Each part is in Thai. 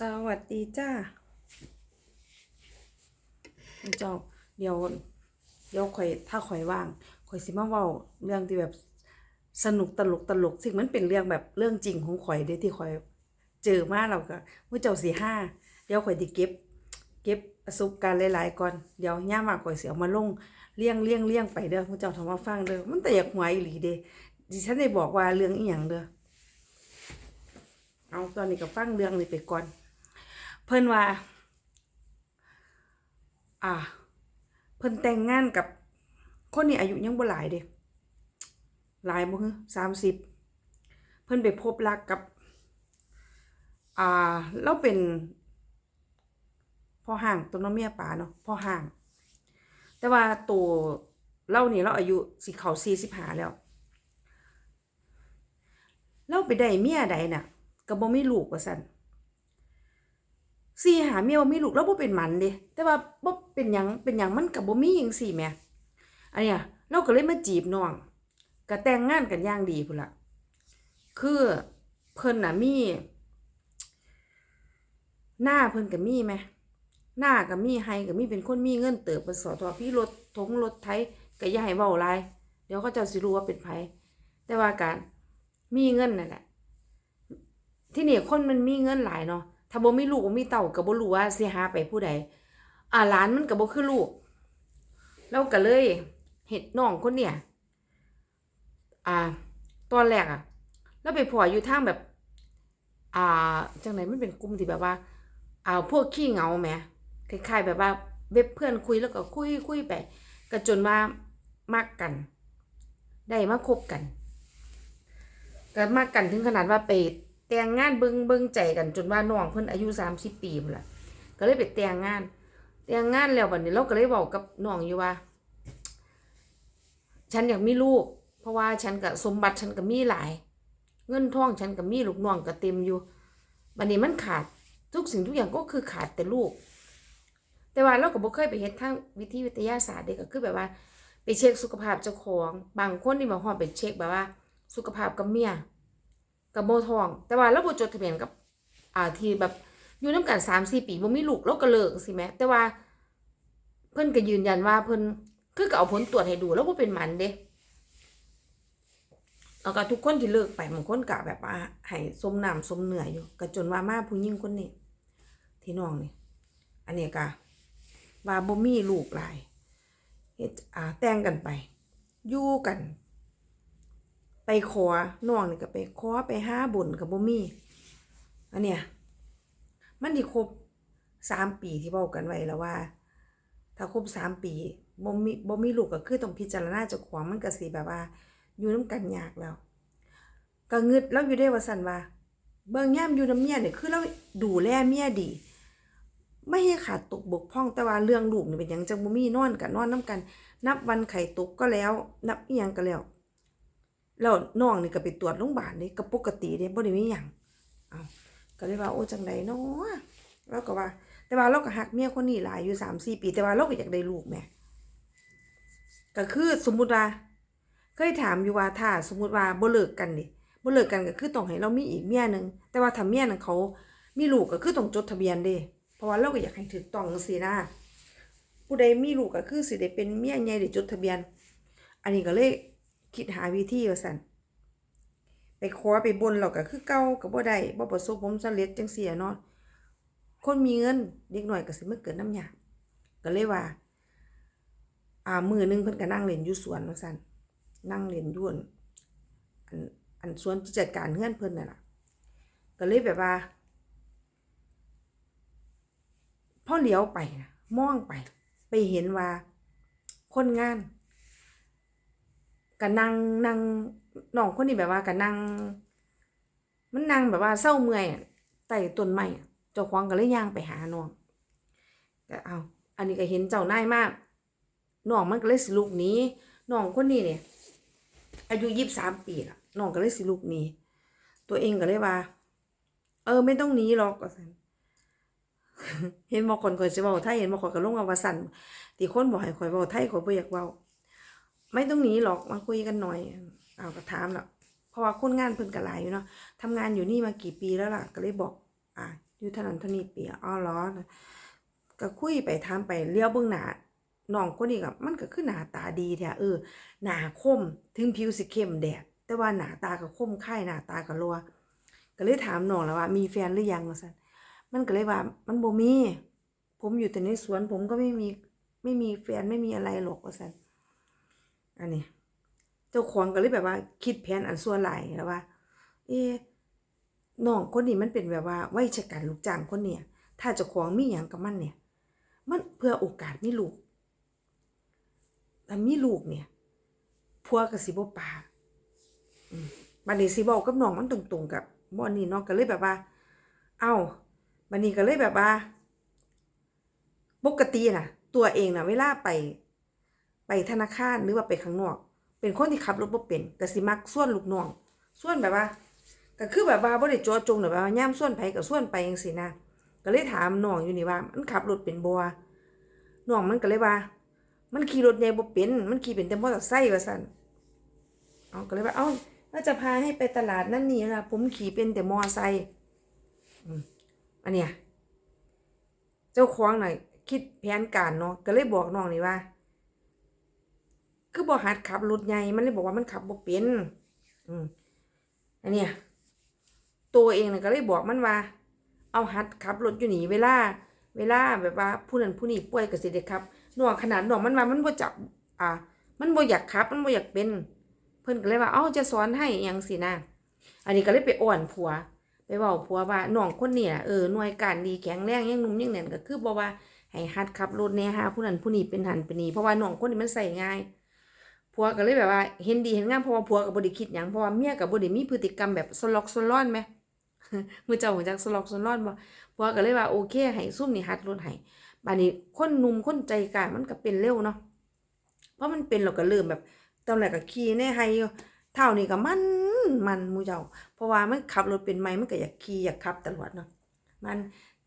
สวัสดีจ้าเจ้าเดี๋ยวเดี๋ยวข่อยถ้าข่อยว่างข่อยสิมาเว้าเรื่องที่แบบสนุกตลกตลกซึ่งมันเป็นเรื่องแบบเรื่องจริงของข่อยเด้ที่ข่อยเจอมาแล้วก็ผู้เจ้าสิห้าเดี๋ยวข่อยสิเก็บ เก็บประสบการณ์หลายๆก่อนเดี๋ยวย่ามมาข่อยเสิเอามาลงเลี้ยงเลี้ยงเลี้ยงไปเด้อผู้เจ้าทำมาฟังเด้อมันแต่อยากหวยหลีเด้ดิฉันได้บอกว่าเรื่องอีหยังเด้อเอาตอนนี้ก็ฟังเรื่องนี้ไปก่อน เพิ่นว่า อ่า เพิ่นแต่งงานกับคนนี้อายุยังบ่หลายเด้หลายบ่ฮึสามสิบเพิ่นไปพบรักกับ อ่าเราเป็นพ่อห่างตัวน้องเมียป่าเนาะพ่อห่าง แต่ว่าตัวเรานี่เราอายุสิเขาสี่สิบห้าแล้วเราไปได้เมียใดน่ะก็บ่มีลูกว่าซั่น สี่หาเมียบ่มีลูกแล้วบ่เป็นมันเด้แต่ว่าบ่เป็นหยังเป็นหยังมันก็บ่มีจังซี่แหมอันเนี้ยเราก็เลยมาจีบน้องก็แต่งงานกันอย่างดีพุ่นละคือเพิ่นน่ะมี หน้าเพิ่นก็มีแหมหน้าก็มีให้ก็มีเป็นคนมีเงินเติบเป็นสอทอพี่รถทงรถไถก็อย่าให้เว้าหลายเดี๋ยวเขาจ้าสิรู้ว่าเป็นไผแต่ว่าการมีเงินนั่นแหละที่นี่คนมันมีเงินหลายเนาะ ถ้าบ่มีลูกบ่มีเต้าก็บ่รู้ว่าสิหาไปผู้ใดอ่าหลานมันก็บ่คือลูกเราก็เลยเฮ็ดน้องคนเนี่ย อ่า ตอนแรกอะเราไปพออยู่ทางแบบ อ่า จังไหนมันเป็นกลุ่มที่แบบว่า อ่า พวกขี้เหงาแหมคล้ายๆแบบว่า เว็บเพื่อนคุยแล้วก็คุยคุยไปก็จนว่ามักกัน ได้มาคบกันก็มากกันถึงขนาดว่าไป แต่งงานเบิงเบิงใจกันจนว่าน้องเพิ่นอายุสามสิบปีพุ่นละก็เลยไปแต่งงาน แต่งงานแล้วบัดนี้เราก็เลยบอกกับน้องอยู่ว่า ฉันอยากมีลูก เพราะว่าฉันกับสมบัติฉันก็มีหลาย เงินทองฉันก็มีลูกน้องก็เต็มอยู่บัดนี้มันขาดทุกสิ่งทุกอย่างก็คือขาดแต่ลูก แต่ว่าเราก็บ่เคยไปเฮ็ดทางวิทยวิทยาศาสตร์เด็กก็คือแบบว่า ไปเช็คสุขภาพเจ้าของ บางคนนี่มาฮอดไปเช็คแบบว่า สุขภาพกับเมีย กับโบทอง แต่ว่าเราบ่จดทะเบียนกับ อ่าที่แบบอยู่นำกันสามสี่ปีบ่มีลูกเราก็เลิกสิแหม่แต่ว่า เพิ่นก็ยืนยันว่าเพิ่นคือก็เอาผลตรวจให้ดูแล้วบ่เป็นหมันเด้แล้วก็ทุกคนที่เลิกไปบางคนก็แบบว่าให้สมน้ำสมเหนื้อยอยู่ก็จนว่ามาผู้หญิงคนนี้ที่น้องนี่อันนี้ก็ว่าบ่มีลูกหลายเฮ็ดอ่าแต่งกันไป อยู่กัน ไปขอน้องนี่ก็ไปขอไปห้าบุญกับบ่มีอันเนี้ยมันที่ครบสามปีที่เว้ากันไว้แล้วว่า ถ้าครบสามปีบ่มีบ่มีลูกก็คือต้องพิจารณาเจ้าของมันก็สิแบบว่า อยู่นํกันยากแล้วก็งึดแล้วอยู่ได้ว่าซั่นว่า เบิ่งยามอยู่นํเมียเนี่ยคือเราดูแลเมียดี ไม่ให้ขาดตกบกพร่องแต่ว่าเรื่องลูกนี่เป็นหยังจังบ่มีนอนกันนอนนํกัน นับวันไข่ตกก็แล้ว นับเอียงก็แล้ว แล้วน้องนี่ก็ไปตรวจโรงพยาบาลเด้ก็ปกติเด้บ่ได้มีหยังเอาก็เลยว่าโอ้จังไดเนาะแล้วก็ว่า แต่ว่าเราก็ฮักเมียคนนี้หลายอยู่3-4ปี แต่ว่าเราก็อยากได้ลูกแม่ก็คือสมมุติว่าเคยถามอยู่ว่าถ้าสมมุติว่าบ่เลิกกันนี่บ่เลิกกันก็คือต้องให้เรามีอีกเมียหนึ่งแต่ว่าถ้าเมียนั้นเขามีลูกก็คือต้องจดทะเบียนเด้เพราะว่าเราก็อยากให้ถูกต้องจังซี่นะผู้ใดมีลูกก็คือสิได้เป็นเมียใหญ่ได้จดทะเบียน อันนี้ก็เลย คิดหาวิธีว่าซั่นไปขอไปบนเราก็คือเก่าก็บ่ได้บ่ประสบผลสำเร็จจังซี่อะเนาะคนมีเงินเด็กน้อยก็สิมาเกิดน้ำยาก็เลยว่า อ่ามือหนึงเพิ่นก็นั่งเล่นอยู่สวนว่าซั่นนั่งเล่นอยู่อั่นอันอันสวนที่จัดการเฮือนเพิ่นน่ะล่ะก็เลยแบบว่าพ่อเหลียวไปนะมองไป ไปเห็นว่า คนงาน ก็นั่งนั่งน้องคนนี้แบบว่าก็นั่งมันนั่งแบบว่าเศร้าเมื่อยอะใต้ต้นไม้เจ้าของก็เลยย่างไปหาน้องก็เอาอันนี้ก็เห็นเจ้านายมากน้องมันก็เลยสิลุกนี้น้องคนนี้เนี่ย อายุยี่สิบสามปีละน้องก็เลยสิลุกนี้ตัวเองก็เลยว่า เออ ไม่ต้องหนีหรอกก็ซั่นเห็นบอกคนข่อยสิเว้าไทยเห็นบอกข่อยก็ลงมาว่าสันที่คนบอกให้ข่อยเว้าไทยข่อยบ่อยากเว้า ไม่ต้องหนีหรอกมาคุยกันหน่อยเอาก็ถามแล้วเพราะว่าคนงานเพิ่นก็หลายอยู่เนาะทำงานอยู่นี่มากี่ปีแล้วล่ะ ก็เลยบอก อ่าอยู่เท่านั้นท่านีปีอ๋อเหรอก็คุยไปถามไปเลี้ยวเบิ่งหน้าน้องคนนี้ก็มันก็คือหน้าตาดีแท้เออหน้าคมถึงผิวสิเข้มแดดแต่ว่าหน้าตาก็คมค่ายหน้าตาก็รัวก็เลยถามน้องแล้วว่า มีแฟนหรือยังว่าซั่นมันก็เลยว่า มันบ่มี ผมอยู่แต่ในสวนผมก็ไม่มีไม่มีแฟนไม่มีอะไรหรอกว่าซั่น อันนี้ เจ้าของก็เลยแบบว่า คิดแผนอันส่วนหลแล้วว่า เอ๊น้องคนนี้มันเป็นแบบว่าไว้ชะกันลูกจ้างคนเนี่ย ถ้าเจ้าของมีหยังกับมันเนี่ย มันเพื่อโอกาสมีลูกถ้ามีลูกเนี่ยผัวก็สิบ่ปาบัดนี้สิบอกกับน้องมันตรงๆกับบ่อนนี้น้องก็เลยแบบว่า เอ้าบัดนี้ก็เลยแบบว่า ปกติน่ะตัวเองน่ะเวลาไป ไปธนาคารหรือว่าไปข้างนอก เป็นคนที่ขับรถบ่เป็นก็สิมักส่วนลูกน้องส่วนแบบว่าก็คือแบบว่าบ่ได้จาะจงแบบว่าย่ามส่วนไผก็ส่วนไปจังซี่นะก็เลยถามน้องอยู่นี่ว่า มันขับรถเป็นบ่น้องมันก็เลยว่า มันขี่รถใหญ่บ่เป็นมันขี่เป็นแต่มอเตอร์ไซค์ว่าซั่นเอาก็เลยว่าเอ้าว่าจะพาให้ไปตลาดนั่นนี่ล่ะผมขี่เป็นแต่มอไซค์อืมอันเนี้ยเจ้าของน่ะคิดแผนการเนาะก็เลยบอกน้องนี่ว่า คือบ่หัดขับรถใหญ่มันเลยบอกว่ามันขับบ่เป็น อืมอันเนี้ยตัวเองน่ะก็เลยบอกมันว่า เอาหัดขับรถอยู่หนีเวลา เวลาแบบว่าผู้นั้นผู้นี้ป่วยก็สิได้ครับหน้องขนาดหน้องมันว่ามันบ่จับ อ่า มันบ่อยากขับ มันบ่อยากเป็น เพิ่นก็เลยว่า เอ้าจะสอนให้หยังสินะอันนี้ก็เลยไปอ่อนผัว ไปเว้าผัวว่าน้องคนนี้น่ะเออหน่วยการดีแข็งแรงยังหนุ่มยังแน่นก็คือบ่ว่าให้หัดขับรถแหน่หาผู้นั้นผู้นี้เป็นหันเป็นนี่เพราะว่าน้องคนนี้มันใส่ง่าย ผัวก็เลยแบบว่า เห็นดีเห็นงามเพราะว่าผัวก็บ่ได้คิดหยังเพราะว่าเมียก็บ่ได้มีพฤติกรรมแบบสลอกสลอนแหมมือเจ้าฮู้จักสลอกสลอนบ่ผัวก็เลยว่าโอเคให้ซุ่มนี่หัดรถให้บัดนี้คนหนุ่มคนใจกล้ามันก็เป็นเร็วเนาะเพราะมันเป็นเราก็เริ่มแบบตอนแรกก็ขี่ในไฮอยู่เท่านี้ก็มันมันมู่เจ้า เพราะว่ามันขับรถเป็นไหมมันก็อยากขี่อยากขับตลอดเนาะมัน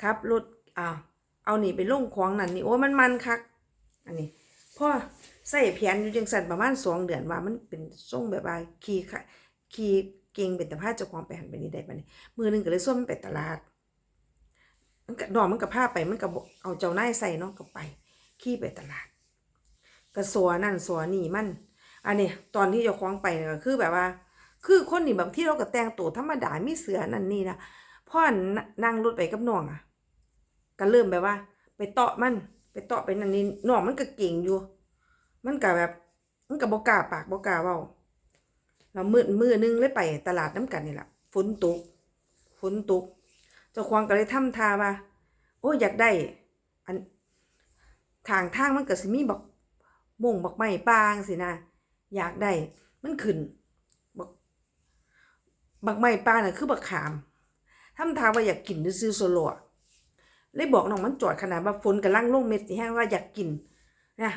ขับรถอ่าเอาหนี่ไปลงของนั่นนี่โอ้มันมันคัก อันนี้พ่อ ใส่แผนอยู่จังซั่นประมาณสองเดือนว่ามันเป็นทรงแบบว่าขี่ขี่เก่งเป็นตาพาเจ้าของไปหันไปนี่ได้บัดนี้มือหนึงก็เลยส่วมไปตลาดมันก็ดอกมันก็พาไปมันก็บ่เอาเจ้านายใส่เนาะก็ไปขี่ไปตลาดก็สัวนั่นสัวนี่มัน อันนี้ตอนที่เจ้าของไปก็คือแบบว่า คือคนนี่บางที่เราก็แต่งตัวธรรมดามีเสือนั่นนี่นะพ่อนั่งรถไปกับน้องอะก็เริ่มแบบว่า ไปเตาะมัน ไปเตาะไปนั่นนี่น้องมันก็เก่งอยู่ มันก็แบบ มันก็บ่กล้าปากบ่กล้าเว้าแล้วมือมือหนึงเลยไปตลาดน้ำกันนี่แหละฝนตกฝนตกเจ้าของก็เลยทำทาว่า โอ้อยากได้อันทางทางมันก็สิมีบักม่งบักไม้ปางสินะอยากได้มันขึ้นบักบักไม้ปางน่ะคือบักขามทำทาว่าอยากกินซื้อโซโละเลยบอกน้องมันจอดขนาดว่าฝนกำลังลงเม็ดสิแห้งว่าอยากกินนะ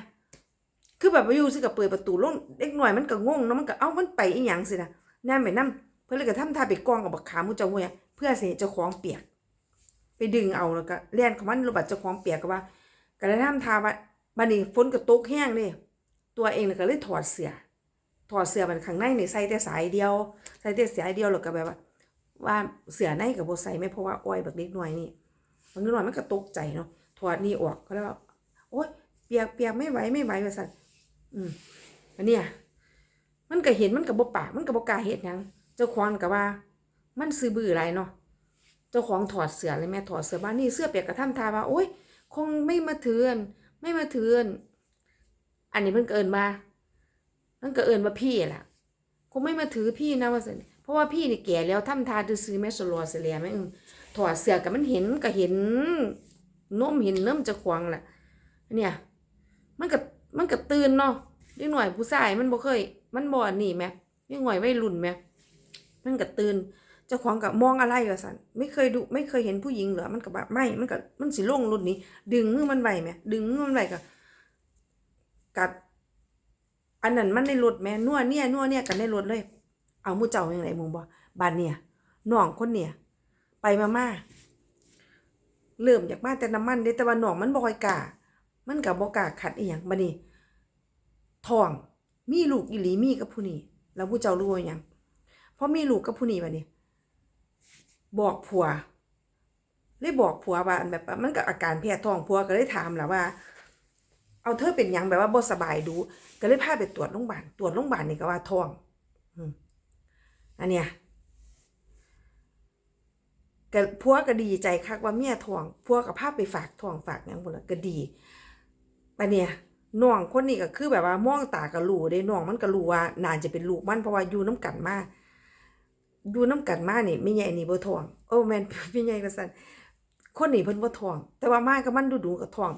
คือแบบว่าอยู่สิกับเปิดประตูลงเล็กหน่อยมันก็งงเนาะมันก็เอ้ามันไปอีหยังสินะนั่นไปนํเพิ่นเลยก็ทำท่าไปกองกับบักขามูเจ้าเวยเพื่อเสิให้เจ้าของเปียก ไปดึงเอาแล้วก็เลียนของมันระบาดเจ้าของเปียกก็ว่า ก็เลยทำทาว่าบัดนี้ฝนก็ตกแห้งเลยตัวเองน่ะก็เลยถอดเสื้อถอดเสื้อมันข้างในนี่ใส่แต่สายเดียวใส่แต่สายเดียวแล้วก็แบบว่า ว่าเสื้อในก็บ่ใส่ไม่เพราะว่าอ้อยบักเล็กน้อยนี่บางนิดหน่อยมันก็ตกใจเนาะถอดนี่ออกก็เลยว่าโอ๊ยเปียกเปียกไม่ไหวไม่ไหวว่าซั่น อืมอันเนี้ยมันก็เห็นมันก็บ่ปากมันก็บ่กล้าเฮ็ดหยังเจ้าของก็ว่า มันซื้อบื้อหลายเนาะเจ้าของถอดเสื้อเลยแม่ถอดเสื้อบ้านนี่เสื้อเปียกกระทำทาว่าโอ๊ยคงไม่มาเถือน ไม่มาเถือน อันนี้เพิ่นเอินมาเพิ่นก็เอินว่าพี่ล่ะ คงไม่มาถือพี่นะว่าสิเพราะว่าพี่นี่แก่แล้วทำทาซื้อแม่สลอเสียแหลแม่ถอดเสื้อก็มันเห็นก็เห็นนมเห็นเริ่มจะควงแหละเนี่ย มันก็ มันก็ตื่นเนาะเด็กหน่อยผู้ชายมันบ่เคย มันบ่อันนี่แม่เด็กหน่อยวัยรุ่นแม่มันก็ตื่นเจ้าของกับมองอะไรวะสันไม่เคยดูไม่เคยเห็นผู้หญิงเหรอมันก็แบบไม่มันก็มันสิล่งรุ่นนี้ ดึงมือมันไหว้ไหมดึงมือมันไหวกับกับอันนั้นมันในรถแม่นัวเนี่ยนัวเนี่ยกันในรถเลย เอามูเจ้าอย่างไรมึงบ่บานเนี่ยน้องคนเนี่ย ไปมามาเริ่มจากมาแต่น้ำมันเด้แต่ว่าน้องมันบ่อยกา มันกับบ่กาขัดอีหยังบัดนี้ท้องมีลูกอีหลีมีกับผู้นี้แล้วผู้เจ้ารู้ว่าหยังพอมีลูกกับผู้นี้บัดนี้ บอกผัวเลยบอกผัวว่าแบบมันก็อาการแพ้ท้องผัวก็เลยถามแหละว่า เอาเธอเป็นยังแบบว่าบ่สบายดู ก็เลยพาไปตรวจโรงพยาบาลตรวจโรงพยาบาลนี่ก็ว่าท้องอันเนี้ยก็ผัวก็ดีใจคักว่าเมียท้องผัวก็พาไปฝากท้องฝากยังพุ่นล่ะก็ดี ปะเนี่ยน้องคนนี้ก็คือแบบว่ามองตาก็รู้เด้น้องมันก็รู้ว่าน่าจะเป็นลูกมันเพราะว่าอยู่น้ำกันมาอยู่น้ำกันมานี่ไม่ใหญ่นี่บ่ท้องโอ้แม่นไม่ใหญ่ว่าซั่นคนนี้เพิ่นบ่ท้อง แต่ว่ามากับมันดูๆก็ท้อง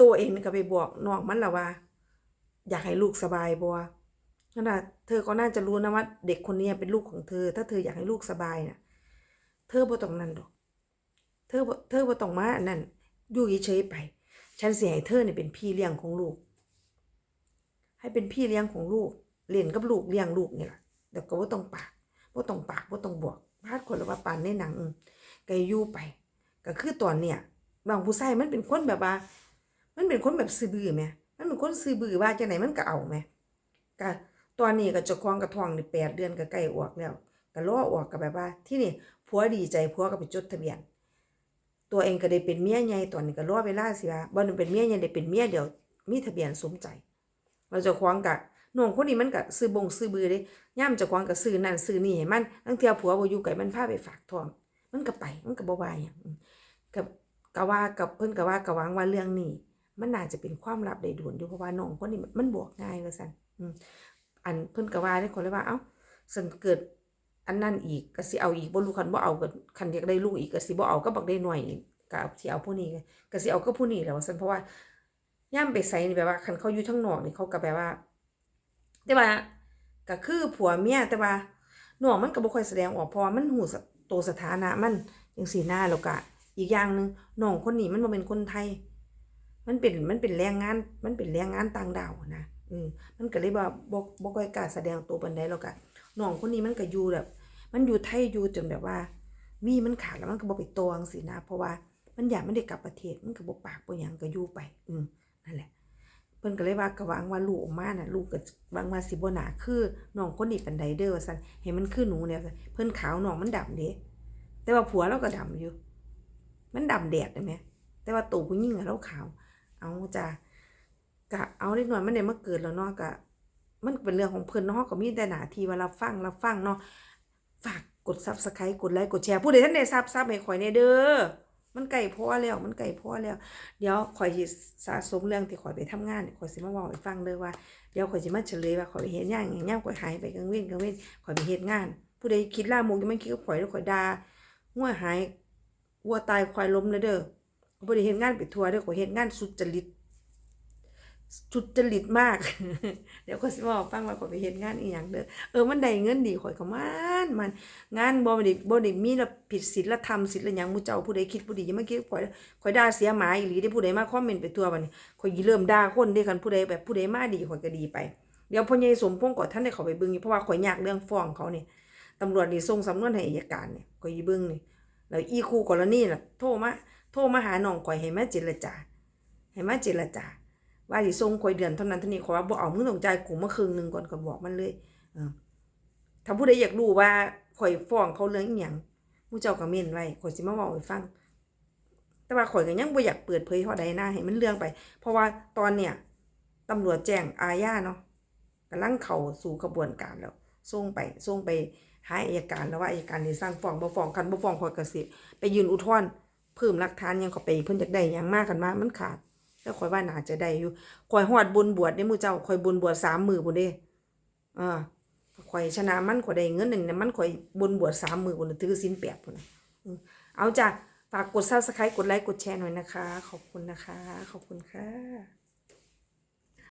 ตัวเองก็ไปบอกน้องมันละว่า อยากให้ลูกสบายบ่นั่นน่ะเธอก็น่าจะรู้นะว่า เด็กคนนี้เป็นลูกของเธอ ถ้าเธออยากให้ลูกสบายน่ะ เธอบ่ต้องนั่นดอก เธอเธอบ่ต้องมาอันนั่นอยู่เฉยๆไป ฉันเสิให้เธอเนี่ยเป็นพี่เลี้ยงของลูก ให้เป็นพี่เลี้ยงของลูกเล่นกับลูกเลี้ยงลูกนี่แหละแต่ก็บ่าต้องปากบ่าต้องปากบ่าต้องบอกพาดคนละว่าปานในหนังอืมก็ยู่ไป ก็คือตอนเนี้ยบางผู้ชายมันเป็นคนแบบว่า มันเป็นคนแบบซื่อบื้อแหมมันเป็นคนซื่อบื้อว่าจังไหนมันก็เอาแหมก็ตอนนี้ก็เจ้าของกระท้องนี่แปดเดือนก็ใกล้ออกแล้วก็รอออกก็แบบว่า ที่นี่ผัวดีใจผัวก็ไปจดทะเบียน ตัวเองก็ได้เป็นเมียใหญ่ตอนนี้ก็รอเวลาสิว่าบ่ได้เป็นเมียใหญ่ได้เป็นเมียเดียวมีทะเบียนสมใจ เราจะคว้างกะน้องคนนี้มันก็ซื้อบงซื้อบือเด้ย่ามจะคว้างก็ซื้อนั่นซื้อนี่ให้มันตั้งเที่ยผัวบ่อยู่ไกมันพาไปฝากทองมันก็ไปมันก็บ่ว่าหยังกับก็ว่ากับเพิ่นก็ว่าก็หวังว่าเรื่องนี้ มันน่าจะเป็นความลับได้ด่วนอยู่เพราะว่าน้องคนนี้มันบอกง่ายว่าซั่นอันเพิ่นก็ว่าได้คนเลยว่าเอ้าสันเกิด อันนั้นอีกก็สิเอาอีกบ่รู้คันบ่เอาก็คันอยากได้ลูกอีกก็สิบ่เอาก็บักได้หน่อยอีกก็เอาสิเอาผู้นี้ก็สิเอาก็ผู้นี้แหล้วซั่นเพราะว่าย่าไปไสนี่แบบว่าคันเขาอยู่ทางนอกนี่เขาก็แบบว่า แต่ว่าก็คือผัวเมียแต่ว่าน้องมันก็บ่ค่อยแสดงออกเพราะว่ามันหูตัวสถานะมันจังซี่หน้าแล้วก็อีกอย่างหนึงน้องคนนี้มันบ่เป็นคนไทย มันเป็นมันเป็นแรงงาน มันเป็นแรงงานต่างดาวนะอืมมันก็เลยว่าบ่บ่ค่อยกล้าแสดงตัวปานใดแล้วก็ น้องคนนี้มันก็อยู่แบบ มันอยู่ไทยอยู่จนแบบว่า มีมันขาดแล้วมันก็บ่ไปตวจังสินะ เพราะว่ามันอยากไมันได้กลับประเทศมันก็บ่ปากบ่หยังก็อยู่ไป อืมนั่นแหละ เพิ่นก็เลยว่าก็หวังว่าลูกออกมาน่ะ ลูกก็หวังว่าสิบ่หนาคือน้องคนนี้ปานใดเด้อว่าซั่นให้มันคือหนูเนี่ยเพิ่นขาวน้องมันดำเด้แต่ว่าผัวเราก็ดำอยู่ มันดำแดดได้ไหมแต่ว่าตัวผู้หญิงอะเราขาว เอาจ้ะกะเอาเล็กน้อยมันได้มาเกิดแล้วเนาะกะ มันเป็นเรื่องของเพิ่อนเนาะก็มีแต่หนาที่ว่ารับฟังรับฟังเนาะฝากกด Subscribe กดไลค์กดแชร์ผู้ใดท่านได้ซับซับให้ข่อยแน่เด้อมันไก่พ่อแล้วมันไก่พ่อแล้ว เดี๋ยวข่อยสิสะสมเรื่องที่ข่อยไปทำงานข่อยสิมาเว้าให้ฟังเด้อว่าเดี๋ยวข่อยสิมาเฉลยว่าข่อยไปเฮ็ดหยังหยังยามข่อยหายไปกลางเว้นกลางเว้นข่อยไปเฮ็ดงาน ผู้ใดคิดล่ามกยังไม่คิดกับข่อยแล้วข่อยด่างัวหายวัวตายควายล้มเลยเด้อข่อยบ่ได้เฮ็ดงานไปทั่วเด้อข่อยเฮ็ดงานสุจริต สุจริตมาก เดี๋ยวข่อสิมาฟังว่าข่อไปเฮ็ดงานอีหยังเด้อเออมันได้เงินดีข่อยก็มันมัน งานบ่ได้บ่ได้มีละผิดศีลธรรมศีลหยังมู่เจ้าผู้ใดคิดผู้ดีอย่ามาคิดข่อยข่อยด่าเสียหมาอีหลีได้ผู้ใดมาคอมเมนต์ไปทั่วบัดนี้ข่อยเริ่มด่าคนเด้คันผู้ใดแบบผู้ใดมาดีข่อยก็ดีไปเดี๋ยวพ่อใหญ่สมพงษ์ก็ท่านได้เข้าไปเบิ่งอยู่เพราะว่าข่อยยากเรื่องฟ้องเขานี่ตำรวจนี่ส่งสำนวนให้อัยการเนี่ยข่อยเบิ่งนี่แล้วอีคู่กรณีน่ะโทรมาโทรมาหาน้องข่อยให้มาเจรจาให้มาเจรจา ว่าสิส่งข่อยเดือนเท่านั้นเท่านี้ขอว่าบ่เอามึงต้องจ่ายกูมาครึ่งหนึงก่อนก็บอกมันเลยอถ้าผู้ใดอยากรู้ว่าข่อยฟ้องเขาเรื่องอีหยังผู้เจ้าก็เม่นไว้ข่อยสิมาเว้าให้ฟัง แต่ว่าข่อยก็ยังบ่อยากเปิดเผยเท่าใดหนะให้มันเรื่องไป เพราะว่าตอนเนี้ยตำรวจแจ้งอาญาเนาะกำลังเข้าสู่กระบวนการแล้วส่งไปส่งไปหาอัยการแล้วว่าอัยการสิสั่งฟ้องบ่ฟ้องคันบ่ฟ้องข่อยก็สิไปยืนอุทธรณ์เพิ่มหลักฐานยังเข้าไปเพิ่นอยากได้หยังมากกันมามันขาด แล้วข่อยว่าน่าจะได้อยู่ข่อยหอดบุญบวชได้หมู่เจ้าข่อยบุญบวชสามมือพุ่นเด้อ่าข่อยชนะมันข่อยได้เงินนั่นน่ะมันข่อยบุญบวชสามมือพุ่นถือสินแปดพุ่นนะเอาจ้ะฝากกดซับสไครต์กดไลค์กดแชร์หน่อยนะคะ ขอบคุณนะคะ ขอบคุณค่ะ